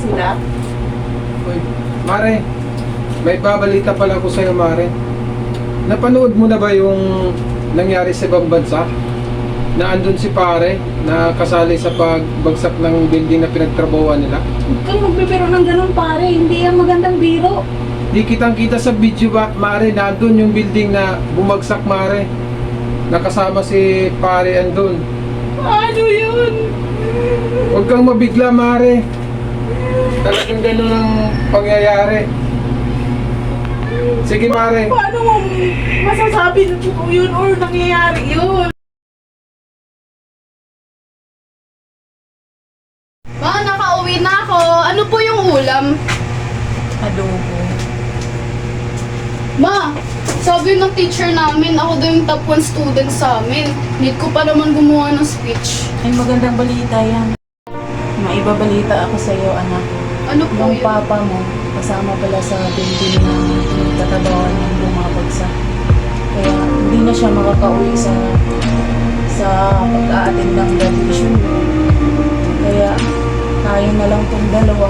Sila? Uy, Mare, may babalita pala ko sa'yo, Mare. Napanood mo na ba yung nangyari sa ibang bansa? Na andun si pare na kasali sa pagbagsak ng building na pinagtrabawan nila? Huwag kang magbibiro ng ganun pare. Hindi yan magandang biro. Di kitang kita sa video ba, Mare, nandun yung building na bumagsak, Mare. Nakasama si pare andun. Kang mabigla, Mare. Talagang ganun ang pangyayari. Sige, Mare. Paano mo masasabi na totoo yun or nangyayari yun? Ma, nakauwi na ako. Ano po yung ulam? Adobo. Ma, sabi ng teacher namin, ako daw yung top 1 student sa amin. Need ko pa naman gumawa ng speech. Ay, magandang balita yan. Maibabalita ako sa iyo, anak. Ano po Yung yun? papa mo, kasama pala sa building na nagtatabawan ng bumabagsak. Kaya hindi na siya makakauwi sa sa pag-aatin ng graduation mo. Kaya tayo na lang tong dalawa